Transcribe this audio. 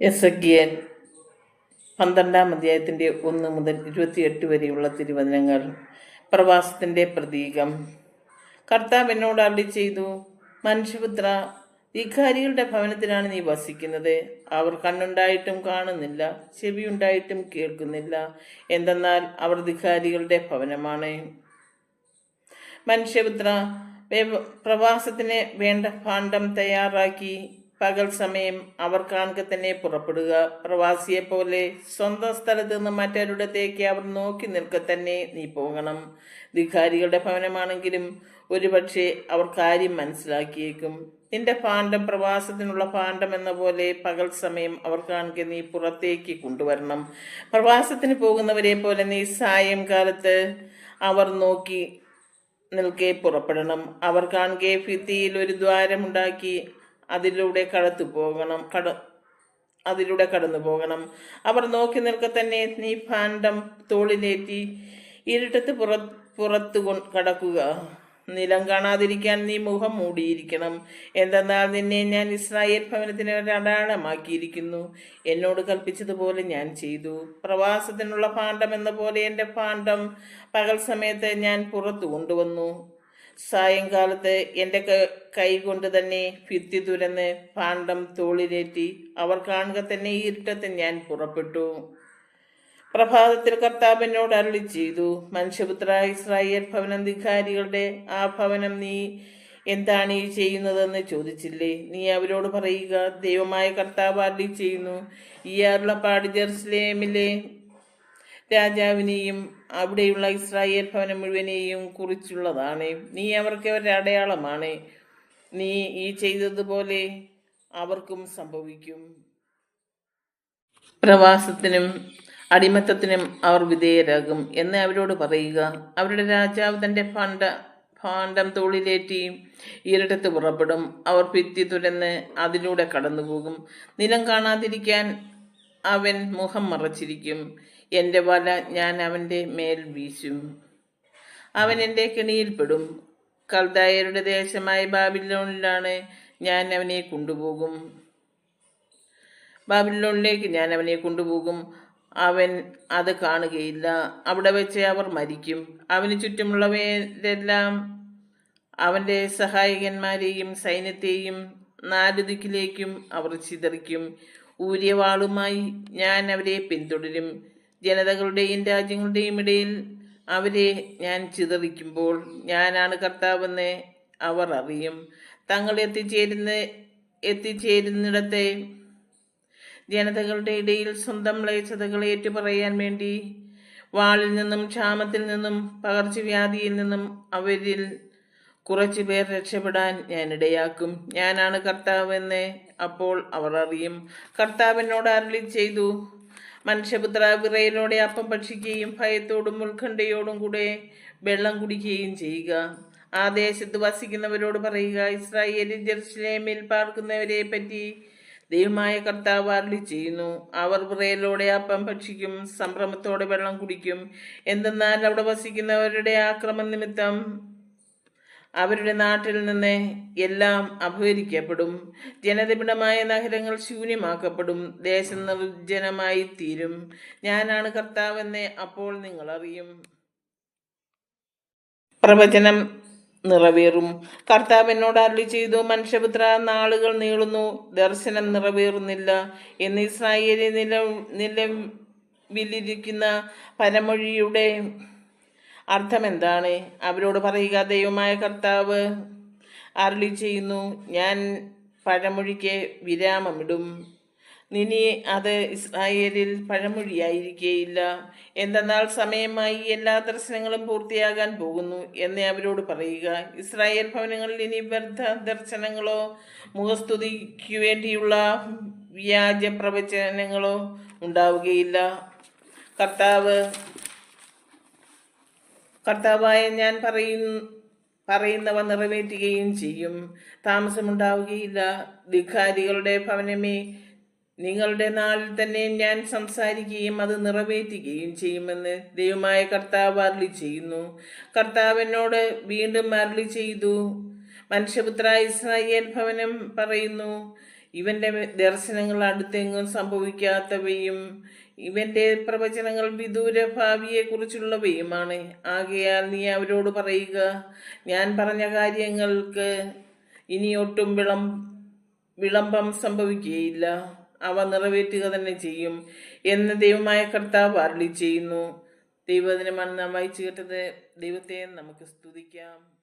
എസക്കിയൽ പന്ത്രണ്ടാം അധ്യായത്തിന്റെ ഒന്ന് മുതൽ ഇരുപത്തിയെട്ട് വരെയുള്ള തിരുവചനങ്ങൾ. പ്രവാസത്തിന്റെ പ്രതീകം. കർത്താവ് എന്നോട് അള്ളി ചെയ്തു മനുഷ്യപുത്ര ഇഖാരികളുടെ ഭവനത്തിലാണ് നീ വസിക്കുന്നത്. അവർ കണ്ണുണ്ടായിട്ടും കാണുന്നില്ല ചെവിയുണ്ടായിട്ടും കേൾക്കുന്നില്ല. എന്തെന്നാൽ അവർ ധിഖാരികളുടെ ഭവനമാണ്. മനുഷ്യപുത്ര പ്രവാസത്തിന് വേണ്ട ഭാണ്ഡം തയ്യാറാക്കി പകൽ സമയം അവർ കാണുക തന്നെ പുറപ്പെടുക. പ്രവാസിയെ പോലെ സ്വന്തം സ്ഥലത്ത് നിന്ന് മറ്റൊരിടത്തേക്ക് അവർ നോക്കി നിൽക്ക തന്നെ നീ പോകണം. ധികാരികളുടെ ഭവനമാണെങ്കിലും ഒരുപക്ഷെ അവർ കാര്യം മനസ്സിലാക്കിയേക്കും. നിന്റെ ഭാണ്ഡം പ്രവാസത്തിനുള്ള ഭാണ്ഡം എന്ന പോലെ പകൽ സമയം അവർ കാണുക നീ പുറത്തേക്ക് കൊണ്ടുവരണം. പ്രവാസത്തിന് പോകുന്നവരെ പോലെ നീ സായംകാലത്ത് അവർ നോക്കി നിൽക്കെ പുറപ്പെടണം. അവർ കാണുകെ ഭിത്തിയിൽ ഒരു ദ്വാരമുണ്ടാക്കി അതിലൂടെ കടത്തു പോകണം കട അതിലൂടെ കടന്നു പോകണം. അവർ നോക്കി നിൽക്കെ തന്നെ നീ ഭാണ്ഡം തോളിലേറ്റി ഇരുട്ടത്ത് പുറ പുറത്തു കടക്കുക. നിലം കാണാതിരിക്കാൻ നീ മുഖം മൂടിയിരിക്കണം. എന്തെന്നാൽ നിന്നെ ഞാൻ ഇസ്രായേൽ ഭവനത്തിന് അടയാളമാക്കിയിരിക്കുന്നു എന്നോട് കൽപ്പിച്ചതുപോലെ ഞാൻ ചെയ്തു. പ്രവാസത്തിനുള്ള ഭാണ്ഡം എന്ന പോലെ എന്റെ ഭാണ്ഡം പകൽ സമയത്ത് ഞാൻ പുറത്തു കൊണ്ടുവന്നു. സായങ്കാലത്ത് എന്റെ കൈകൊണ്ട് തന്നെ ഭിത്തി തുരന്ന് പാണ്ഡം തോളിലേറ്റി അവർ കാണുക തന്നെ ഇരുട്ടത്ത് ഞാൻ പുറപ്പെട്ടു. പ്രഭാതത്തിൽ കർത്താവ് എന്നോട് അരുളി ചെയ്തു മനുഷ്യപുത്ര ഇസ്രായേൽ ഭവനാധികാരികളുടെ ആ ഭവനം നീ എന്താണ് ഈ ചെയ്യുന്നതെന്ന് ചോദിച്ചില്ലേ? നീ അവരോട് പറയുക ദൈവമായ കർത്താവ് അരുളി ചെയ്യുന്നു ഈ അരുളപ്പാട് ജെറുസലേമിലെ രാജാവിനെയും അവിടെയുള്ള ഇസ്രായേൽ ഭവനം മുഴുവനെയും കുറിച്ചുള്ളതാണ്. നീ അവർക്ക് അടയാളമാണ്. നീ ഈ ചെയ്തതുപോലെ അവർക്കും സംഭവിക്കും. പ്രവാസത്തിനും അടിമത്തത്തിനും അവർ വിധേയരാകും എന്ന് അവരോട് പറയുക. അവരുടെ രാജാവ് തന്റെ ഭാണ്ഡ ഭാണ്ഡം തോളിലേറ്റി ഇരട്ടത്ത് പുറപ്പെടും. അവർ ഭിത്തി തുരന്ന് അതിലൂടെ കടന്നുപോകും. നിലം കാണാതിരിക്കാൻ അവൻ മുഖം മറച്ചിരിക്കും. എന്റെ വല ഞാൻ അവന്റെ മേൽ വീശും. അവൻ എന്റെ കെണിയിൽപ്പെടും കൽദായരുടെ ദേശമായ ബാബിലോണിലാണ് ഞാൻ അവനെ കൊണ്ടുപോകും. ബാബിലോണിലേക്ക് ഞാൻ അവനെ കൊണ്ടുപോകും. അവൻ അത് കാണുകയില്ല. അവിടെ വെച്ച് അവർ മരിക്കും. അവന് ചുറ്റുമുള്ളവരെല്ലാം അവന്റെ സഹായകന്മാരെയും സൈന്യത്തെയും നാല് ദിക്കിലേക്കും അവർ ചിതറിക്കും. ഊര്യവാളുമായി ഞാൻ അവരെ പിന്തുടരും. ജനതകളുടെയും രാജ്യങ്ങളുടെയും ഇടയിൽ അവരെ ഞാൻ ചിതറിക്കുമ്പോൾ ഞാനാണ് കർത്താവെന്ന് അവർ അറിയും. തങ്ങൾ എത്തിച്ചേരുന്ന എത്തിച്ചേരുന്നിടത്തെ ജനതകളുടെ ഇടയിൽ സ്വന്തം ലയിച്ചതകൾ ഏറ്റുപറയാൻ വേണ്ടി വാളിൽ നിന്നും ക്ഷാമത്തിൽ നിന്നും പകർച്ചവ്യാധിയിൽ നിന്നും അവരിൽ കുറച്ചു പേർ രക്ഷപ്പെടാൻ ഞാൻ ഇടയാക്കും. ഞാനാണ് കർത്താവെന്ന് അപ്പോൾ അവർ അറിയും. കർത്താവിനോട് അരളി ചെയ്തു മനുഷ്യപുത്ര വിറയിലൂടെ അപ്പം ഭക്ഷിക്കുകയും ഭയത്തോടും ഉത്കണ്ഠയോടും കൂടെ വെള്ളം കുടിക്കുകയും ചെയ്യുക. ആ ദേശത്ത് വസിക്കുന്നവരോട് പറയുക ഇസ്രായേലിൽ ജെറുസലേമിൽ പാർക്കുന്നവരെ പറ്റി ദൈവമായ കർത്താവ് അരുളി ചെയ്യുന്നു. അവർ വിറയലോടെ അപ്പം ഭക്ഷിക്കും സംഭ്രമത്തോടെ വെള്ളം കുടിക്കും. എന്തെന്നാൽ അവിടെ വസിക്കുന്നവരുടെ ആക്രമ നിമിത്തം അവരുടെ നാട്ടിൽ നിന്ന് എല്ലാം അപഹരിക്കപ്പെടും. ജനനിബിഡമായ നഗരങ്ങൾ ശൂന്യമാക്കപ്പെടും. ദേശം നിർജനമായി തീരും. ഞാനാണ് കർത്താവെന്ന് അപ്പോൾ നിങ്ങൾ അറിയും. പ്രവചനം നിറവേറും. കർത്താവ് എന്നോട് അരുളി ചെയ്തു മനുഷ്യപുത്ര നാളുകൾ നീളുന്നു ദർശനം നിറവേറുന്നില്ല. എന്ന് ഇസ്രായേലി നില നിലവിലിരിക്കുന്ന പരമൊഴിയുടെ അർത്ഥം എന്താണ് അവരോട് പറയുക ദൈവമായ കർത്താവ് അരുളി ചെയ്യുന്നു ഞാൻ പഴമൊഴിക്ക് വിരാമമിടും നിനി അത് ഇസ്രായേലിൽ പഴമൊഴിയായിരിക്കേയില്ല. എന്തെന്നാൽ സമയമായി എല്ലാ ദർശനങ്ങളും പൂർത്തിയാകാൻ പോകുന്നു എന്ന് അവരോട് പറയുക. ഇസ്രായേൽ ഭവനങ്ങളിൽ ഇനി വ്യർത്ഥ ദർശനങ്ങളോ മുഖസ്തുതിക്ക് വേണ്ടിയുള്ള വ്യാജ പ്രവചനങ്ങളോ ഉണ്ടാവുകയില്ല. കർത്താവ് കർത്താവായ ഞാൻ പറയുന്ന പറയുന്നവ നിറവേറ്റുകയും ചെയ്യും. താമസമുണ്ടാവുകയില്ല. ധിഖാരികളുടെ ഭവനമേ നിങ്ങളുടെ നാളിൽ തന്നെ ഞാൻ സംസാരിക്കുകയും അത് നിറവേറ്റുകയും ചെയ്യുമെന്ന് ദൈവമായ കർത്താവ് അരുളി ചെയ്യുന്നു. കർത്താവ് എന്നോട് വീണ്ടും അരുളി ചെയ്തു. മനുഷ്യപുത്ര ഇസ്രായേൽ ഭവനം പറയുന്നു ഇവന്റെ ദർശനങ്ങൾ അടുത്തെങ്ങും സംഭവിക്കാത്തവയും ഇവന്റെ പ്രവചനങ്ങൾ വിദൂര ഭാവിയെക്കുറിച്ചുള്ളവയുമാണ് ആകയാൽ നീ അവരോട് പറയുക ഞാൻ പറഞ്ഞ കാര്യങ്ങൾക്ക് ഇനി ഒട്ടും വിളം വിളംബം സംഭവിക്കുകയില്ല. അവ നിറവേറ്റുക തന്നെ ചെയ്യും എന്ന് ദൈവമായ കർത്താവ് അരളി ചെയ്യുന്നു. ദൈവദിനമാണ് നാം വായിച്ചു കേട്ടത് ദൈവത്തെ നമുക്ക് സ്തുതിക്കാം.